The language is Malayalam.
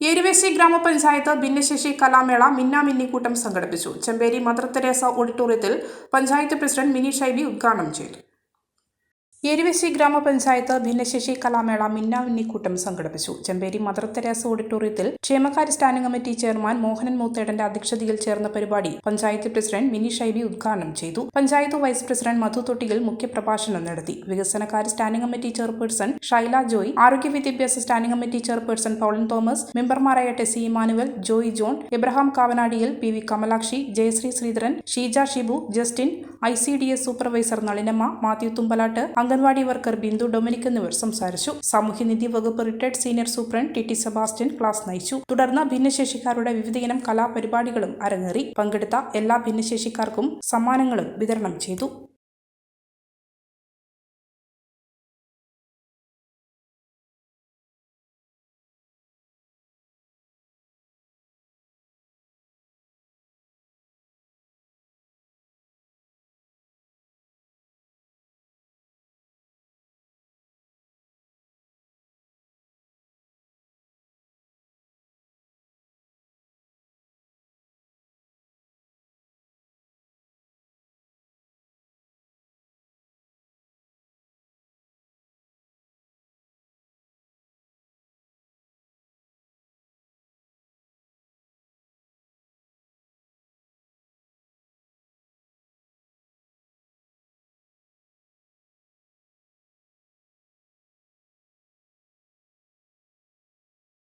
എരുവേശി ഗ്രാമപഞ്ചായത്ത് ഭിന്നശേഷി കലാമേള മിന്നാ മിന്നിക്കൂട്ടം സംഘടിപ്പിച്ചു. ചെമ്പേരി മദർ തെരേസ ഓഡിറ്റോറിയത്തിൽ പഞ്ചായത്ത് പ്രസിഡന്റ് മിനി ഷൈബി ഉദ്ഘാടനം ചെയ്തു. എരുവേശി ഗ്രാമപഞ്ചായത്ത് ഭിന്നശേഷി കലാമേള മിന്ന മിന്നിക്കൂട്ടം സംഘടിപ്പിച്ചു. ചെമ്പേരി മദർ തെരേസ ഓഡിറ്റോറിയത്തിൽ ക്ഷേമകാര്യ സ്റ്റാൻഡിംഗ് കമ്മിറ്റി ചെയർമാൻ മോഹനൻ മൂത്തേടന്റെ അധ്യക്ഷതയിൽ ചേർന്ന പരിപാടി പഞ്ചായത്ത് പ്രസിഡന്റ് മിനി ഷൈബി ഉദ്ഘാടനം ചെയ്തു. പഞ്ചായത്ത് വൈസ് പ്രസിഡന്റ് മധു തൊട്ടിയിൽ മുഖ്യപ്രഭാഷണം നടത്തി. വികസനകാര്യ standing committee chairperson Shaila Joy ആരോഗ്യ വിദ്യാഭ്യാസ standing committee chairperson Paulan Thomas മെമ്പർമാരായ Tessy Emmanuel Joy John Abraham കാവനാടിയിൽ P V Kamalakshi Jayashree Sreedharan Sheeja Shibu Justin I C D S supervisor Nalinamma Mathew Thumpalatt anganwadi worker Bindu Dominic എന്നിവർ സംസാരിച്ചു. സാമൂഹ്യനിധി വകുപ്പ് retired senior superintendent T T Sebastian class നയിച്ചു. തുടർന്ന് ഭിന്നശേഷിക്കാരുടെ വിവിധയിനം കലാപരിപാടികളും അരങ്ങേറി. പങ്കെടുത്ത എല്ലാ ഭിന്നശേഷിക്കാർക്കും സമ്മാനങ്ങളും വിതരണം ചെയ്തു.